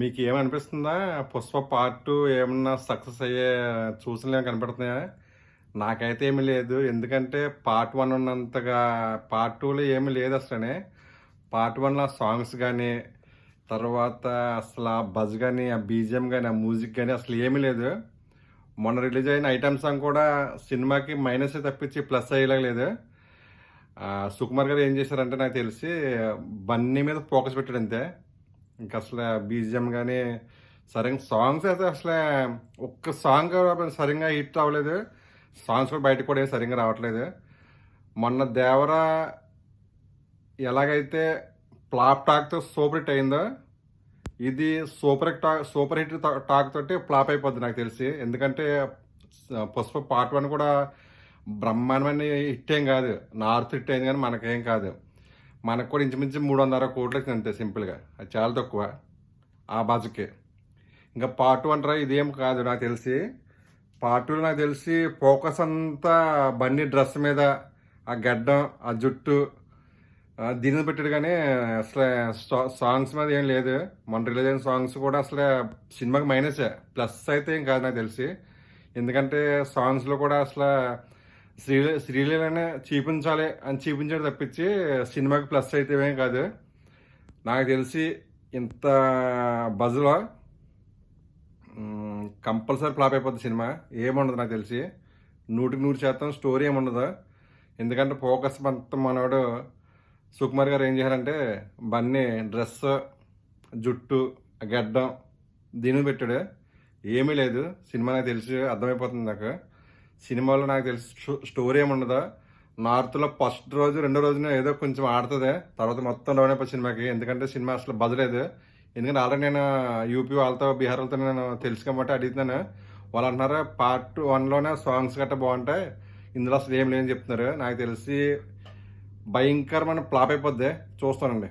మీకు ఏమనిపిస్తుందా Pushpa part two ఏమన్నా సక్సెస్ అయ్యే సూచనలు ఏమైనా కనపడుతున్నాయా? నాకైతే ఏమీ లేదు. ఎందుకంటే పార్ట్ వన్ ఉన్నంతగా పార్ట్ టూలో ఏమీ లేదు అసలనే. పార్ట్ వన్లో సాంగ్స్ కానీ తర్వాత అసలు ఆ బజ్ కానీ ఆ బీజిఎం కానీ ఆ మ్యూజిక్ కానీ అసలు ఏమీ లేదు. మొన్న రిలీజ్ అయిన ఐటమ్ సాంగ్ కూడా సినిమాకి మైనస్ తప్పించి ప్లస్ అయ్యేలా లేదు. సుకుమార్ గారు ఏం చేశారంటే నాకు తెలిసి బన్నీ మీద ఫోకస్ పెట్టాడు అంతే ఇంకా అసలు బీజిఎం కానీ సరిగ్గా సాంగ్స్ అయితే అసలు ఒక్క సాంగ్ సరిగ్గా హిట్ అవ్వలేదు. సాంగ్స్ కూడా బయటకు కూడా సరిగ్గా రావట్లేదు. మొన్న దేవరా ఎలాగైతే ఫ్లాప్ టాక్తో సూపర్ హిట్ అయిందో ఇది super hit talk super hit talk తోటి ఫ్లాప్ అయిపోద్ది నాకు తెలిసి. ఎందుకంటే పుష్ప పార్ట్ వన్ కూడా బ్రహ్మాండమైన హిట్ ఏం కాదు. నార్త్ హిట్ అయింది కానీ మనకేం కాదు. మనకు కూడా ఇంచుమించు మూడు వందల కోట్లు వచ్చింది అంతే సింపుల్గా. అది చాలా తక్కువ ఆ బజకే. ఇంకా పార్ట్ వన్ రా ఇదేం కాదు నాకు తెలిసి. పార్ట్ టూలో నాకు తెలిసి ఫోకస్ అంతా బన్నీ డ్రెస్ మీద ఆ గడ్డం ఆ జుట్టు ఆ, దీని పెట్టాడు కానీ అసలు సా- సాంగ్స్ మీద ఏం లేదు. మొన్న రిలీజ్ అయిన సాంగ్స్ కూడా అసలు సినిమాకి మైనసే. ప్లస్ అయితే ఏం కాదు నాకు తెలిసి. ఎందుకంటే సాంగ్స్లో కూడా అసలు శ్రీలీ శ్రీలీలనే చూపించాలి అని చూపించడం తప్పించి సినిమాకి ప్లస్ అయితే ఏమేమి కాదు. నాకు తెలిసి ఇంత బజ్లో కంపల్సరీ ఫ్లాప్ అయిపోద్ది సినిమా. ఏముండదు నాకు తెలిసి. నూటికి నూరు శాతం స్టోరీ ఏముండదు. ఎందుకంటే ఫోకస్ మొత్తం మనవాడు సుకుమార్ గారు ఏం చేశారంటే బన్నీ డ్రెస్ జుట్టు గడ్డం దీని పెట్టాడు. ఏమీ లేదు. సినిమా నాకు తెలిసి అర్థమైపోతుంది నాకు. సినిమాలో నాకు తెలిసి స్టో- స్టోరీ ఏముండదు? నార్త్లో ఫస్ట్ రోజు రెండో రోజున ఏదో కొంచెం ఆడుతుంది. తర్వాత మొత్తం డౌన్ అయిపోయి సినిమాకి. ఎందుకంటే సినిమా అసలు బదలేదు. ఎందుకంటే ఆల్రెడీ నేను యూపీ వాళ్ళతో బీహార్ వాళ్ళతో నేను తెలుసు కాబట్టి అడుగుతున్నాను వాళ్ళు అంటున్నారు పార్ట్ వన్లోనే సాంగ్స్ గట్రా బాగుంటాయి. ఇందులో అసలు ఏం లేదని చెప్తున్నారు. నాకు తెలిసి భయంకరమైన ఫ్లాప్ అయిపోద్ది. చూస్తానండి.